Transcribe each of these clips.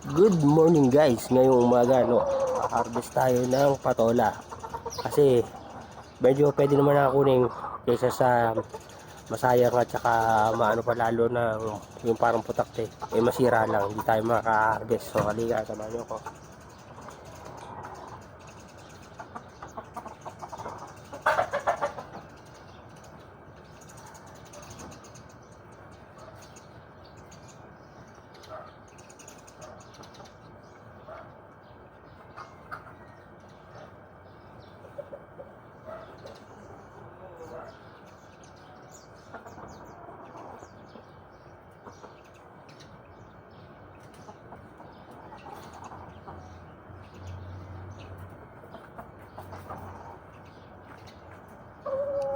Good morning guys. Ngayong umaga no, harvest tayo ng patola. Kasi medyo pwede naman nakakunin kaysa sa masayang at saka maano pa lalo na yung parang putakte. Eh masira lang, hindi tayo makaka-harvest. So halika, samahan niyo ko.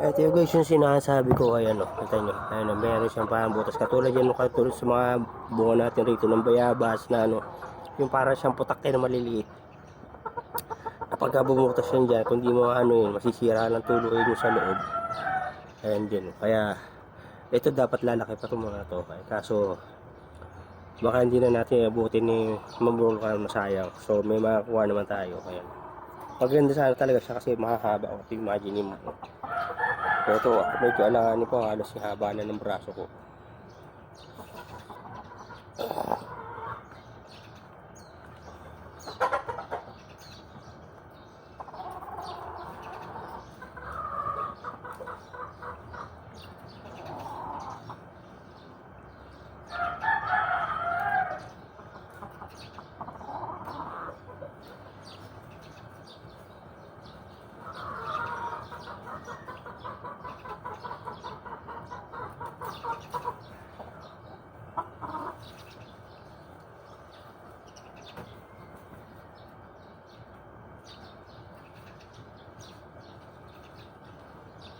Ito yung guys yung sinasabi ko ayan o. Kita nyo. Ayan o. Meron siyang parang butas. Katulad yan katulad sa mga bunga natin rito ng bayabas na ano. Yung parang siyang putakte na maliliit. Kapag bumutas yan dyan, kung di mo ano yun, masisira ng tulo yun sa loob. Ayan din. Kaya ito dapat lalaki pa itong mga to. Kaso baka hindi na natin abutin ni mabulol ka masayang. So may makakuha naman tayo. Kaya maganda sana talaga siya kasi mahahaba. O, imagine mo. Pero ito, medyo alanganin po, halos haba na ng braso ko.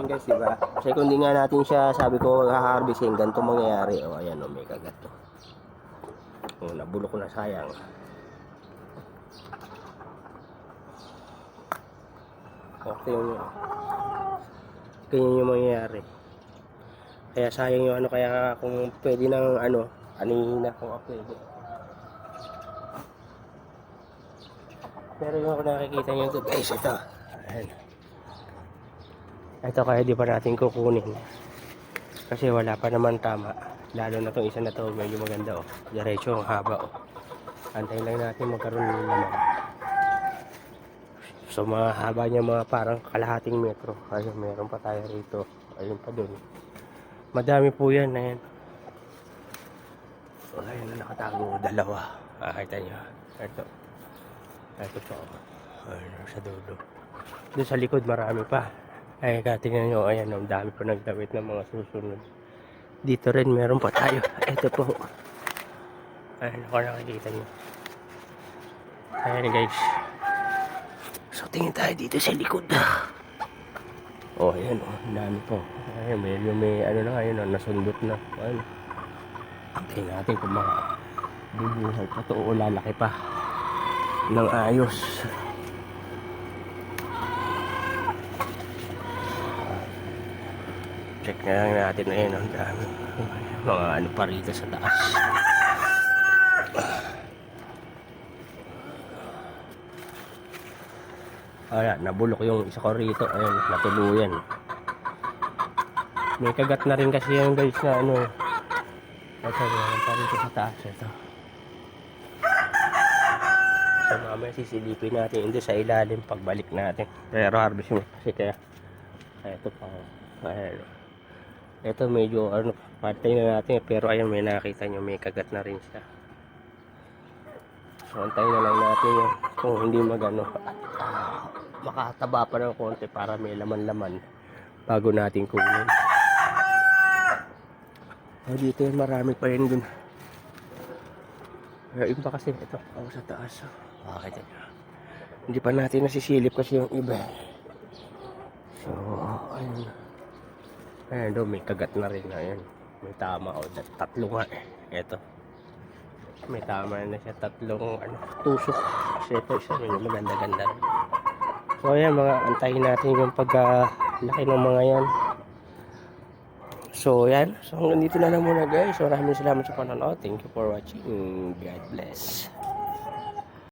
Ayun guys, diba? Kasi kung di nga natin siya, sabi ko, haharvestin, ganito mangyayari. O, ayan o, may kagat. O, nabulok ko na sayang. Okay yun. Ganyan yung mangyayari. Kaya sayang yung ano, kaya kung pwede nang ano, anihin na kung pwede. Pero yung nakikita nyo ito, guys, ito. Ayan. Ito kaya di pa natin kukunin. Kasi wala pa naman tama. Lalo na tong isa na to, medyo maganda oh. Diretso ang haba oh. Antayin lang natin magkaroon ng naman. So mga haba niya mga parang kalahating metro. Ayun, meron pa tayo rito. Ayun pa dun. Madami po yan. Ayan. So, ayun na nakatago. Dalawa. Ah, kita niyo. Ito. Ito po. Ayun, sa dulo. Doon sa likod marami pa. Ay, tingnan nyo, ayan, ang dami pa nagdawit ng mga susunod. Dito rin, meron pa tayo. Ito po. Ayan, ako nakikita nyo. Ayan, guys. So, tingin tayo dito sa likod. Oh, ayan, oh, ang dami po. Ayan, medyo may, ano na, ayun, oh, nasundot na. Ayan. Tingnan natin kung mga bubuhay pa to o lalaki pa ng ayos. Check na lang natin na yun. Ang dami. Mga ano pa rito sa taas. Ayan, nabulok yung isa ko rito. Ayan, natuluyan. May kagat na rin kasi yung guys na ano. Ito, meron pa rito sa taas. Ito. So mamaya sisilipin natin hindi sa ilalim pagbalik natin. Pero harvest mo kasi kaya ito pa. Ayan. Ito medyo ano, patay na natin pero ayan may nakita nyo may kagat na rin siya. So antayin na lang natin yun kung hindi magano makataba pa ng konti para may laman-laman bago natin kunin. Oh, dito yun marami pa rin dun. Pero iba kasi ito ako sa taas. Bakit ito? Hindi pa natin nasisilip kasi yung iba. So, ayun. Ayun doon, may kagat na rin. Ayun. May tama. O, dat- tatlo nga eh. Ito. May tama na siya. Tatlong ano, tusok. Kasi ito isa rin. Maganda-ganda. So, ayan mga antayin natin yung pagkalaki ng mga yan. So, yan. So, hanggang dito na lang muna guys. Maraming salamat sa panonood. Thank you for watching. God bless.